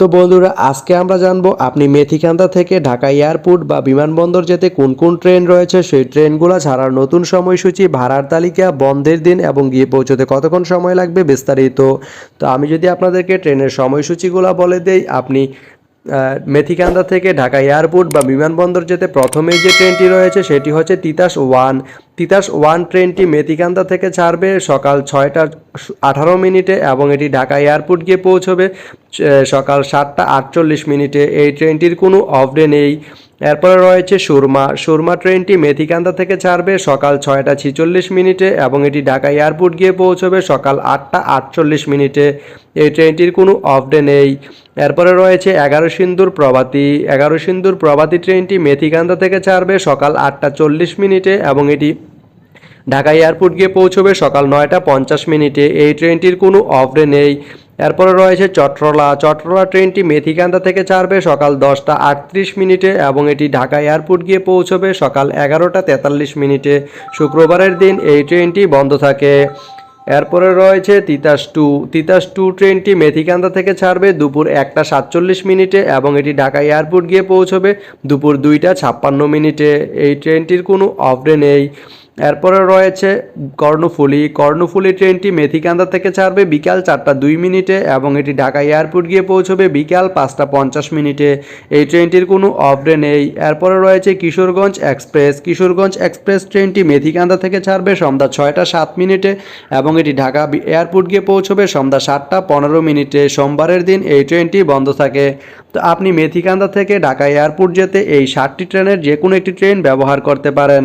তো বন্ধুরা, আজকে আমরা জানব আপনি মেথিকান্দা থেকে ঢাকা এয়ারপোর্ট বা বিমানবন্দর যেতে কোন কোন ট্রেন রয়েছে। সেই ট্রেনগুলো ছাড়ার নতুন সময়সূচি, ভাড়ার তালিকা, বন্ধের দিন এবং গিয়ে পৌঁছতে কতক্ষণ সময় লাগবে বিস্তারিত। তো আমি যদি আপনাদেরকে ট্রেনের সময়সূচিগুলো বলে দেই, আপনি মেথিকান্দা থেকে ঢাকা এয়ারপোর্ট বা বিমানবন্দর যেতে প্রথমেই যে ট্রেনটি রয়েছে সেটি হচ্ছে তিতাস ওয়ান। তিতাস ওয়ান ট্রেনটি মেথিকান্দা থেকে ছাড়বে সকাল ছয়টা আঠারো মিনিটে এবং এটি ঢাকা এয়ারপোর্ট গিয়ে পৌঁছবে সকাল সাতটা আটচল্লিশ মিনিটে। এই ট্রেনটির কোনো অফ ডে নেই। এরপরে রয়েছে সুরমা। সুরমা ট্রেনটি মেথিকান্দা থেকে ছাড়বে সকাল ছয়টা ছিচল্লিশ মিনিটে এবং এটি ঢাকা এয়ারপোর্ট গিয়ে পৌঁছবে সকাল আটটা আটচল্লিশ মিনিটে। এই ট্রেনটির কোনো অফ ডে নেই। এরপরে রয়েছে এগারো সিন্দুর প্রভাতী। এগারো সিন্দুর প্রভাতী ট্রেনটি মেথিকান্দা থেকে ছাড়বে সকাল আটটা চল্লিশ মিনিটে এবং এটি ঢাকা এয়ারপোর্ট গিয়ে পৌঁছবে সকাল নয়টা পঞ্চাশ মিনিটে। এই ট্রেনটির কোনো অফ ডে নেই। এরপরে রয়েছে চট্রলা। চট্রলা ট্রেনটি মেথিকান্দা থেকে ছাড়বে সকাল দশটা আটত্রিশ মিনিটে এবং এটি ঢাকা এয়ারপোর্ট গিয়ে পৌঁছবে সকাল এগারোটা তেতাল্লিশ মিনিটে। শুক্রবারের দিন এই ট্রেনটি বন্ধ থাকে। এরপরে রয়েছে তিতাস টু। তিতাস টু ট্রেনটি মেথিকান্দা থেকে ছাড়বে দুপুর একটা সাতচল্লিশ মিনিটে এবং এটি ঢাকা এয়ারপোর্ট গিয়ে পৌঁছবে দুপুর দুইটা ছাপ্পান্ন মিনিটে। এই ট্রেনটির কোনো অফ ডে নেই। এরপরে রয়েছে কর্ণফুলি। কর্ণফুলি ট্রেনটি মেথিকান্দা থেকে ছাড়বে বিকাল চারটা দুই মিনিটে এবং এটি ঢাকা এয়ারপোর্ট গিয়ে পৌঁছবে বিকাল পাঁচটা পঞ্চাশ মিনিটে। এই ট্রেনটির কোনো অফ ডে নেই। এরপরে রয়েছে কিশোরগঞ্জ এক্সপ্রেস। কিশোরগঞ্জ এক্সপ্রেস ট্রেনটি মেথিকান্দা থেকে ছাড়বে সন্ধ্যা ছয়টা সাত মিনিটে এবং এটি ঢাকা এয়ারপোর্ট গিয়ে পৌঁছবে সন্ধ্যা সাতটা পনেরো মিনিটে। সোমবারের দিন এই ট্রেনটি বন্ধ থাকে। তো আপনি মেথিকান্দা থেকে ঢাকা এয়ারপোর্ট যেতে এই সাতটি ট্রেনের যে কোনো একটি ট্রেন ব্যবহার করতে পারেন।